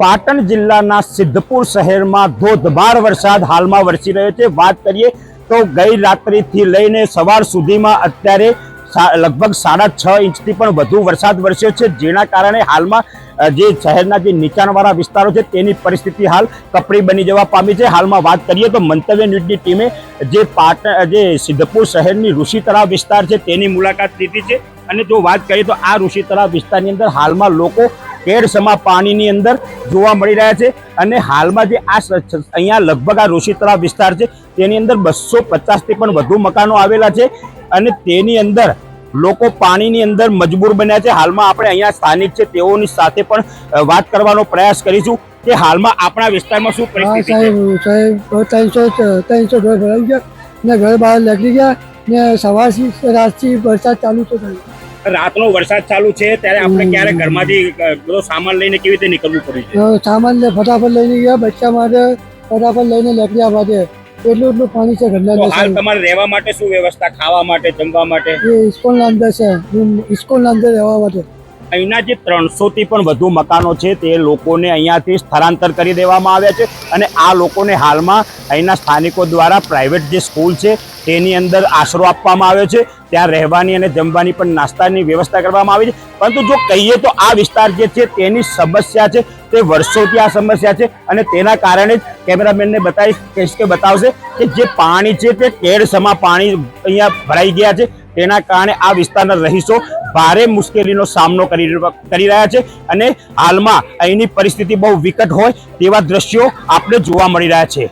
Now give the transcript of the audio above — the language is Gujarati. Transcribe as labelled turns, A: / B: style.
A: પાટણ જિલ્લાના સિદ્ધપુર શહેરમાં ધોધમાર વરસાદ હાલમાં વરસી રહ્યો છે. વાત કરીએ તો ગઈ રાત્રિથી લઈને સવાર સુધીમાં અત્યારે લગભગ સાડા છ ઇંચથી પણ વધુ વરસાદ વરસ્યો છે. જેના કારણે હાલમાં જે શહેરના જે નીચાણવાળા વિસ્તારો છે તેની પરિસ્થિતિ હાલ કપરી બની જવા પામી છે. હાલમાં વાત કરીએ તો મંતવ્ય ન્યૂઝની ટીમે જે પાટણ જે સિદ્ધપુર શહેરની ઋષિ તળાવ વિસ્તાર છે તેની મુલાકાત લીધી છે. અને જો વાત કરીએ તો આ ઋષિ તળાવ વિસ્તારની અંદર હાલમાં લોકો કેડસમા પાણીની અંદર જોવા મળી રહ્યા છે અને હાલમાં જે આ અહીંયા લગભગ આ ઋષિ તળાવ વિસ્તાર છે તેની અંદર બસો પચાસથી પણ વધુ મકાનો આવેલા છે અને તેની અંદર લોકો પાણીની અંદર મજબૂર બન્યા છે. હાલમાં આપણે અહીંયા સ્થાનિક છે તેઓની સાથે પણ વાત કરવાનો પ્રયાસ કરીશું કે હાલમાં આપણા વિસ્તારમાં શું પરિસ્થિતિ છે?
B: સાહેબ સાહેબ ત્રણસો ત્રણસો ઘર ભરાઈ ગયા ને ઘર બહાર નીકળી ગયા ને સવારથી રાતથી વરસાદ ચાલુ તો થયો.
A: રાતનો વરસાદ ચાલુ છે ત્યારે આપણે ક્યારે ઘરમાંથી બધો સામાન લઈને કેવી રીતે નીકળવું પડ્યું છે?
B: સામાન લે ફટાફટ લઈને ગયા બચ્ચા માટે ફટાફટ લઈને લેકડિયા માટે એટલું એટલું પાણી છે ઘરના
A: હાલ તમારે રહેવા માટે શું વ્યવસ્થા ખાવા માટે જમવા માટે?
B: એ ઇસ્કોલના અંદર છે ઇસ્કોલના અંદર રહેવા માટે.
A: અહીંના જે ત્રણસોથી પણ વધુ મકાનો છે તે લોકોને અહીંયાથી સ્થળાંતર કરી દેવામાં આવ્યા છે અને આ લોકોને હાલમાં અહીંના સ્થાનિકો દ્વારા પ્રાઇવેટ જે સ્કૂલ છે તેની અંદર આશરો આપવામાં આવ્યો છે. ત્યાં રહેવાની અને જમવાની પણ નાસ્તાની વ્યવસ્થા કરવામાં આવી છે. પરંતુ જો કહીએ તો આ વિસ્તાર જે છે તેની સમસ્યા છે, તે વર્ષોથી આ સમસ્યા છે અને તેના કારણે જ કેમેરામેનને બતાવીશ કહીશ કે બતાવશે કે જે પાણી છે તે કેડસમાં પાણી અહીંયા ભરાઈ ગયા છે તેના કારણે આ વિસ્તારના રહીશો ભારે મુશ્કેલીનો સામનો કરી રહ્યા છે અને હાલમાં અહીંની પરિસ્થિતિ બહુ વિકટ હોય તેવા દ્રશ્યો આપણે જોવા મળી રહ્યા છે.